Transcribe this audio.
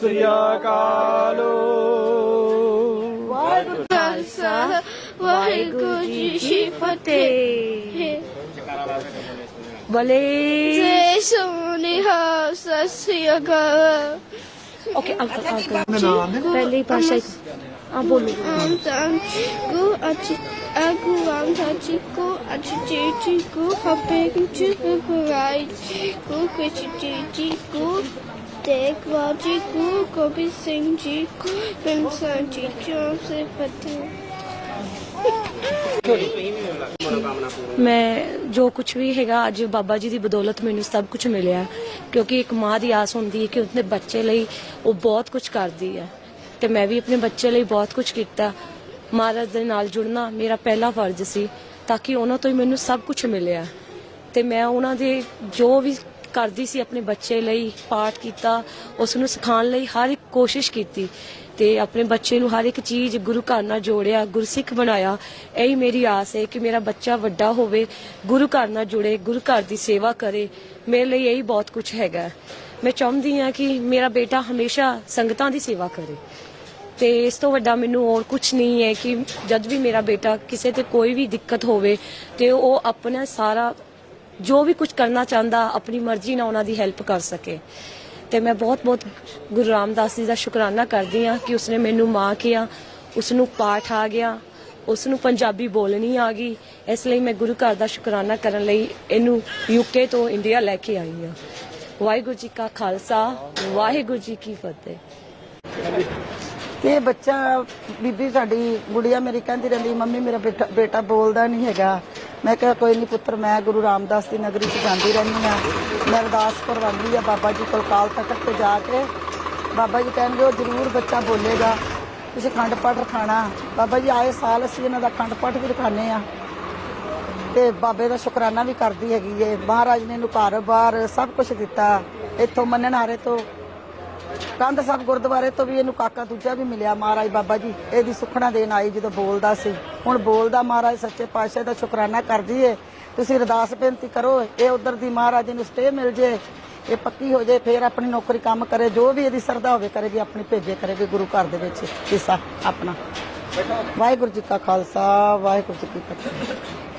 ਸ੍ਰੀ ਅਕਾਲ। ਖਾਲਸਾ ਵਾਹਿਗੁਰੂ ਜੀ ਕੀ ਫਤਿਹ। ਬਲੇ। ਜੈ ਸੋਨਿਹਾ ਸਤਿ ਸ੍ਰੀ ਅਕਾਲ। ਓਕੇ ਅੰਕਲ ਅੰਕਲ ਪਹਿਲੀ ਭਾਸ਼ਾ ਮੈਂ ਜੋ ਕੁਝ ਵੀ ਹੈਗਾ ਅੱਜ ਬਾਬਾ ਜੀ ਦੀ ਬਦੌਲਤ ਮੈਨੂੰ ਸਭ ਕੁਝ ਮਿਲਿਆ ਕਿਉਂਕਿ ਇੱਕ ਮਾਂ ਦੀ ਆਸ ਹੁੰਦੀ ਹੈ ਕਿ ਉਸਦੇ ਬੱਚੇ ਲਈ ਉਹ ਬਹੁਤ ਕੁਝ ਕਰਦੀ ਹੈ। ਤੇ ਮੈਂ ਵੀ ਆਪਣੇ ਬੱਚੇ ਲਈ ਬਹੁਤ ਕੁਝ ਕੀਤਾ। ਮਹਾਰਾਜ ਦੇ ਨਾਲ ਜੁੜਨਾ ਮੇਰਾ ਪਹਿਲਾ ਫਰਜ਼ ਸੀ ਤਾਂ ਕਿ ਉਹਨਾਂ ਤੋਂ ਹੀ ਮੈਨੂੰ ਸਭ ਕੁਝ ਮਿਲਿਆ। ਤੇ ਮੈਂ ਉਹਨਾਂ ਦੇ ਜੋ ਵੀ ਕਰਦੀ ਸੀ ਆਪਣੇ ਬੱਚੇ ਲਈ ਪਾਠ ਕੀਤਾ ਉਸ ਨੂੰ ਸਿਖਾਉਣ ਲਈ ਹਰ ਇੱਕ ਕੋਸ਼ਿਸ਼ ਕੀਤੀ ਤੇ ਆਪਣੇ ਬੱਚੇ ਨੂੰ ਹਰ ਇੱਕ ਚੀਜ਼ ਗੁਰੂ ਘਰ ਨਾਲ ਜੋੜਿਆ, ਗੁਰਸਿੱਖ ਬਣਾਇਆ। ਇਹੀ ਮੇਰੀ ਆਸ ਹੈ ਕਿ ਮੇਰਾ ਬੱਚਾ ਵੱਡਾ ਹੋਵੇ, ਗੁਰੂ ਘਰ ਨਾਲ ਜੁੜੇ, ਗੁਰੂ ਘਰ ਦੀ ਸੇਵਾ ਕਰੇ। ਮੇਰੇ ਲਈ ਇਹੀ ਬਹੁਤ ਕੁਝ ਹੈਗਾ। ਮੈਂ ਚਾਹੁੰਦੀ ਹਾਂ ਕਿ ਮੇਰਾ ਬੇਟਾ ਹਮੇਸ਼ਾ ਸੰਗਤਾਂ ਦੀ ਸੇਵਾ ਕਰੇ। ਤੇ ਇਸ ਤੋਂ ਵੱਡਾ ਮੈਨੂੰ ਹੋਰ ਕੁਝ ਨਹੀਂ ਹੈ ਕਿ ਜਦ ਵੀ ਮੇਰਾ ਬੇਟਾ ਕਿਸੇ ਤੇ ਕੋਈ ਵੀ ਦਿੱਕਤ ਹੋਵੇ ਤੇ ਉਹ ਆਪਣਾ ਸਾਰਾ ਜੋ ਵੀ ਕੁਝ ਕਰਨਾ ਚਾਹੁੰਦਾ, ਆਪਣੀ ਮਰਜ਼ੀ ਨਾਲ ਉਹਨਾਂ ਦੀ ਹੈਲਪ ਕਰ ਸਕੇ। ਤੇ ਮੈਂ ਬਹੁਤ ਬਹੁਤ ਗੁਰੂ ਰਾਮਦਾਸ ਜੀ ਦਾ ਸ਼ੁਕਰਾਨਾ ਕਰਦੀ ਹਾਂ ਕਿ ਉਸਨੇ ਮੈਨੂੰ ਮਾਂ ਕਿਹਾ ਉਸ ਨੂੰ ਪਾਠ ਆ ਗਿਆ ਉਸ ਨੂੰ ਪੰਜਾਬੀ ਬੋਲਣੀ ਆ ਗਈ। ਇਸ ਲਈ ਮੈਂ ਗੁਰੂ ਘਰ ਦਾ ਸ਼ੁਕਰਾਨਾ ਕਰਨ ਲਈ ਇਹਨੂੰ ਯੂਕੇ ਤੋਂ ਇੰਡੀਆ ਲੈ ਕੇ ਆਈ ਹਾਂ। ਵਾਹਿਗੁਰੂ ਜੀ ਕਾ ਖਾਲਸਾ, ਵਾਹਿਗੁਰੂ ਜੀ ਕੀ ਫਤਿਹ। ਤੇ ਬੱਚਾ, ਬੀਬੀ ਸਾਡੀ ਗੁੜੀਆ ਮੇਰੀ ਕਹਿੰਦੀ ਰਹਿੰਦੀ, ਮੰਮੀ, ਮੇਰਾ ਬੇਟਾ ਬੇਟਾ ਬੋਲਦਾ ਨਹੀਂ ਹੈਗਾ। ਮੈਂ ਕਿਹਾ, ਕੋਈ ਨਹੀਂ ਪੁੱਤਰ, ਮੈਂ ਗੁਰੂ ਰਾਮਦਾਸ ਦੀ ਨਗਰੀ 'ਚ ਜਾਂਦੀ ਰਹਿੰਦੀ ਆ ਮੈਂ ਅਰਦਾਸ ਕਰਵਾਉਂਦੀ ਆ ਬਾਬਾ ਜੀ ਕੋਲ ਕਾਲ ਤਖਤ ਤੇ ਜਾ ਕੇ। ਬਾਬਾ ਜੀ ਕਹਿਣਗੇ ਉਹ ਜ਼ਰੂਰ ਬੱਚਾ ਬੋਲੇਗਾ। ਤੁਸੀਂ ਖੰਡ ਪਾਠ ਰਖਾਣਾ। ਬਾਬਾ ਜੀ, ਆਏ ਸਾਲ ਅਸੀਂ ਇਹਨਾਂ ਦਾ ਖੰਡ ਪਾਠ ਵੀ ਰਖਾਣੇ ਆ। ਤੇ ਬਾਬੇ ਦਾ ਸ਼ੁਕਰਾਨਾ ਵੀ ਕਰਦੀ ਹੈਗੀ ਏ। ਮਹਾਰਾਜ ਨੇ ਇਹਨੂੰ ਘਰ-ਬਾਰ ਸਭ ਕੁਝ ਦਿੱਤਾ। ਇੱਥੋਂ ਮੰਨਣ ਹਾਰੇ ਤੋਂ ਕੰਧ ਸਾਹਿਬ ਗੁਰਦੁਆਰੇ ਤੋਂ ਵੀ ਇਹਨੂੰ ਕਾਕਾ ਦੂਜਾ ਵੀ ਮਿਲਿਆ ਮਹਾਰਾਜ ਬਾਬਾ ਜੀ। ਇਹਦੀ ਸੁਖਣਾ ਦੇਣ ਆਈ ਜਦੋਂ ਬੋਲਦਾ ਸੀ। ਹੁਣ ਬੋਲਦਾ ਮਹਾਰਾਜ, ਸੱਚੇ ਪਾਤਸ਼ਾਹ ਦਾ ਸ਼ੁਕਰਾਨਾ ਕਰਦੀ ਏ ਤੁਸੀਂ ਅਰਦਾਸ ਬੇਨਤੀ ਕਰੋ, ਇਹ ਉਧਰ ਦੀ ਮਹਾਰਾਜ ਨੂੰ ਸਟੇ ਮਿਲ ਜੇ। ਇਹ ਪੱਕੀ ਹੋ ਜੇ, ਫੇਰ ਆਪਣੀ ਨੌਕਰੀ ਕੰਮ ਕਰੇ। ਜੋ ਵੀ ਇਹਦੀ ਸਰਦਾ ਹੋਵੇ, ਕਰੇਗੀ, ਆਪਣੀ ਭੇਜੇ ਕਰੇਗੀ ਗੁਰੂ ਘਰ ਦੇ ਵਿੱਚ ਹਿੱਸਾ ਆਪਣਾ। ਵਾਹਿਗੁਰੂ ਜੀ ਕਾ ਖਾਲਸਾ, ਵਾਹਿਗੁਰੂ ਜੀ ਕੀ ਫਤਿਹ।